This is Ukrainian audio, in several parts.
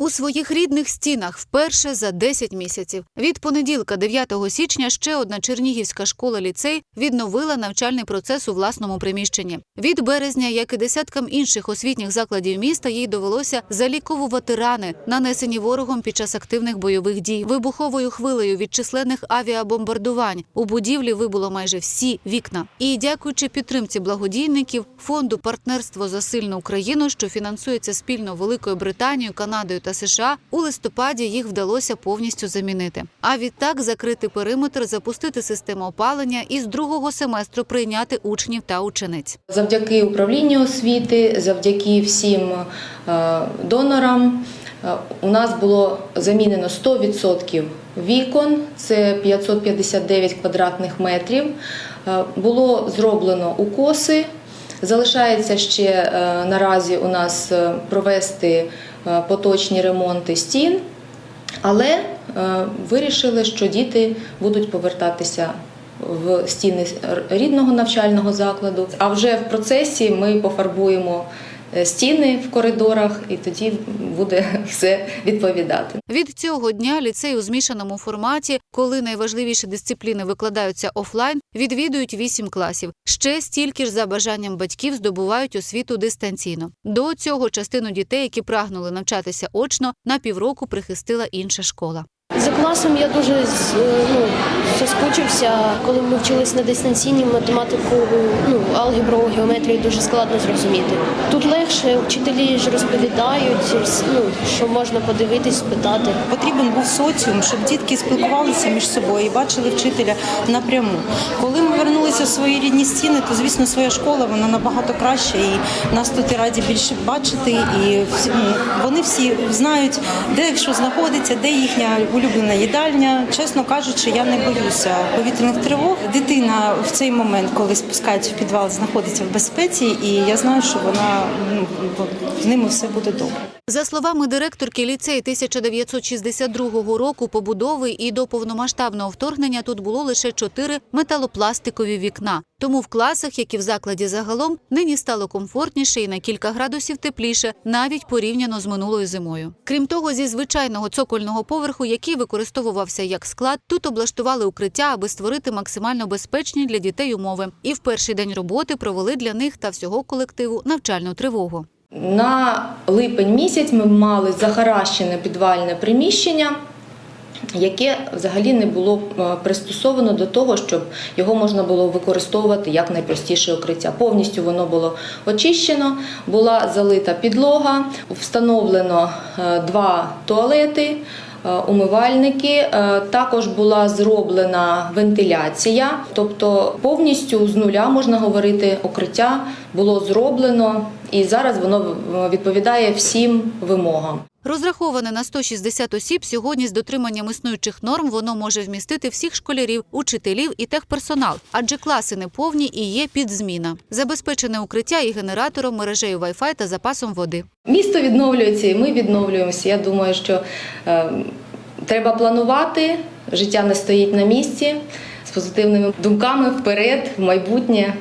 У своїх рідних стінах вперше за 10 місяців. Від понеділка, 9 січня, ще одна чернігівська школа-ліцей відновила навчальний процес у власному приміщенні. Від березня, як і десяткам інших освітніх закладів міста, їй довелося заліковувати рани, нанесені ворогом під час активних бойових дій, вибуховою хвилею від численних авіабомбардувань. У будівлі вибуло майже всі вікна. І дякуючи підтримці благодійників фонду партнерство за сильну Україну, що фінансується спільно Великою Британією, Канадою та США, у листопаді їх вдалося повністю замінити. А відтак закрити периметр, запустити систему опалення і з другого семестру прийняти учнів та учениць. Завдяки управлінню освіти, завдяки всім е, донорам. е, У нас було замінено 100% вікон, це 559 квадратних метрів. Е, Було зроблено укоси. Залишається ще е, наразі у нас е, провести е, поточні ремонти стін, але вирішили, що діти будуть повертатися в стіни рідного навчального закладу. А вже в процесі ми пофарбуємо стіни в коридорах, і тоді буде все відповідати. Від цього дня ліцей у змішаному форматі, коли найважливіші дисципліни викладаються офлайн, відвідують вісім класів. Ще стільки ж за бажанням батьків здобувають освіту дистанційно. До цього частину дітей, які прагнули навчатися очно, на півроку прихистила інша школа. За класом я дуже ну, соскучився, коли ми вчились на дистанційній математику, ну, алгебру, геометрію дуже складно зрозуміти. Тут легше, вчителі ж розповідають, ну, що можна подивитись, спитати. Потрібен був соціум, щоб дітки спілкувалися між собою і бачили вчителя напряму. Коли ми вернулися в свої рідні стіни, то звісно своя школа вона набагато краща, і нас тут і раді більше бачити. І всі- ну, вони всі знають, де що знаходиться, де їхня улюблена їдальня. Чесно кажучи, я не боюся повітряних тривог. Дитина в цей момент, коли спускається в підвал, знаходиться в безпеці, і я знаю, що вона ну, з ними все буде добре. За словами директорки, ліцей 1962 року побудови і до повномасштабного вторгнення тут було лише чотири металопластикові вікна. Тому в класах, як і в закладі загалом, нині стало комфортніше і на кілька градусів тепліше, навіть порівняно з минулою зимою. Крім того, зі звичайного цокольного поверху, який використовувався як склад, тут облаштували укриття, аби створити максимально безпечні для дітей умови. І в перший день роботи провели для них та всього колективу навчальну тривогу. На липень місяць ми мали захаращене підвальне приміщення, яке взагалі не було е, пристосовано до того, щоб його можна було використовувати як найпростіше укриття. Повністю воно було очищено, була залита підлога, встановлено е, два туалети. е, Умивальники також була зроблена вентиляція, тобто повністю з нуля можна говорити, укриття було зроблено, і зараз воно відповідає всім вимогам. Розраховане на 160 осіб, сьогодні з дотриманням існуючих норм воно може вмістити всіх школярів, учителів і техперсонал, адже класи не повні і є підзміна. Забезпечене укриття і генератором, мережею Wi-Fi та запасом води. Місто відновлюється, і ми відновлюємося. Я думаю, що е, треба планувати. Життя не стоїть на місці з позитивними думками вперед, в майбутнє.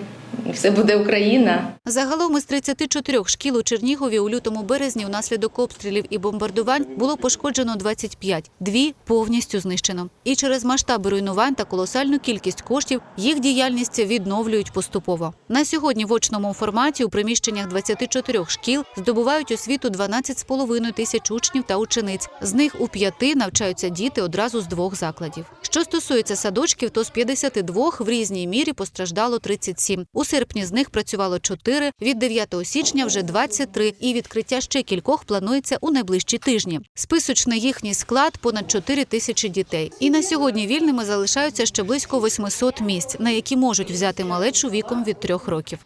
Все буде Україна. Загалом із 34 шкіл у Чернігові у лютому березні внаслідок обстрілів і бомбардувань було пошкоджено 25, дві повністю знищено. І через масштаби руйнувань та колосальну кількість коштів їх діяльність відновлюють поступово. На сьогодні в очному форматі у приміщеннях 24 шкіл здобувають освіту 12,5 тисяч учнів та учениць. З них у п'яти навчаються діти одразу з двох закладів. Що стосується садочків, то з 52 в різній мірі постраждало 37. У серпні з них працювало 4, від 9 січня вже 23, і відкриття ще кількох планується у найближчі тижні. Списочний їхній склад понад 4 тисячі дітей. І на сьогодні вільними залишаються ще близько 800 місць, на які можуть взяти малечу віком від трьох років.